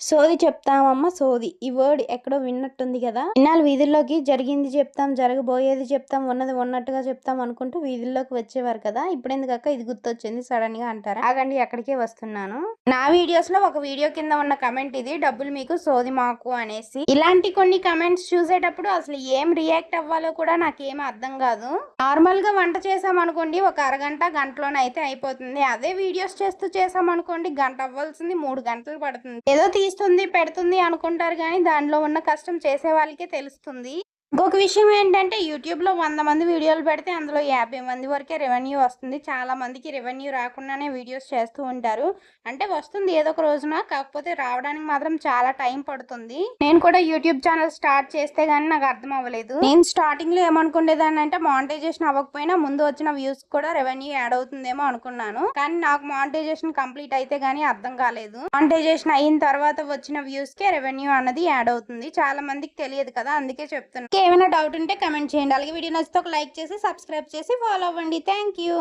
సోది చెప్తామమ్మ సోది. ఈ వర్డ్ ఎక్కడో విన్నట్టుంది కదా? ఇన్నాళ్ళు వీధుల్లోకి జరిగింది చెప్తాం జరగబోయేది చెప్తాం ఉన్నది ఉన్నట్టుగా చెప్తాం అనుకుంటూ వీధుల్లోకి వచ్చేవారు కదా? ఇప్పుడు ఎందుకక్క ఇది గుర్తొచ్చింది సడన్గా అంటారా? ఆగండి ఎక్కడికే వస్తున్నాను. నా వీడియోస్లో ఒక వీడియో కింద ఉన్న కమెంట్ ఇది. డబ్బులు మీకు సోది మాకు అనేసి. ఇలాంటి కొన్ని కమెంట్స్ చూసేటప్పుడు అసలు ఏం రియాక్ట్ అవ్వాలో కూడా నాకేం అర్థం కాదు. నార్మల్గా వంట చేసాం అనుకోండి ఒక అరగంట గంటలోనైతే అయిపోతుంది. అదే వీడియోస్ చేస్తూ చేసాం అనుకోండి గంట అవ్వాల్సింది మూడు గంటలు పడుతుంది. ఏదో ఇస్తుంది పెడుతుంది అనుకుంటారు కానీ దానిలో ఉన్న కష్టం చేసే వాళ్ళకే తెలుస్తుంది. ఇంకొక విషయం ఏంటంటే యూట్యూబ్లో వంద మంది వీడియోలు పెడితే అందులో యాభై మంది వరకే రెవెన్యూ వస్తుంది. చాలా మందికి రెవెన్యూ రాకుండానే వీడియోస్ చేస్తూ ఉంటారు. అంటే వస్తుంది ఏదో ఒక రోజున కాకపోతే రావడానికి మాత్రం చాలా టైం పడుతుంది. నేను కూడా యూట్యూబ్ ఛానల్ స్టార్ట్ చేస్తే గానీ నాకు అర్థం అవ్వలేదు. నేను స్టార్టింగ్లో ఏమనుకునేదాన్ని అంటే మానిటైజేషన్ అవ్వకపోయినా ముందు వచ్చిన వ్యూస్ కూడా రెవెన్యూ యాడ్ అవుతుందేమో అనుకున్నాను. కానీ నాకు మానిటైజేషన్ కంప్లీట్ అయితే గానీ అర్థం కాలేదు. మానిటైజేషన్ అయిన తర్వాత వచ్చిన వ్యూస్ కే రెవెన్యూ అన్నది యాడ్ అవుతుంది. చాలా మందికి తెలియదు కదా అందుకే చెప్తున్నాను ఏమైనా డౌట్ ఉంటే కమెంట్ చేయండి. అలాగే వీడియో నచ్చితే ఒక లైక్ చేసి సబ్స్క్రైబ్ చేసి ఫాలో అవ్వండి. Thank you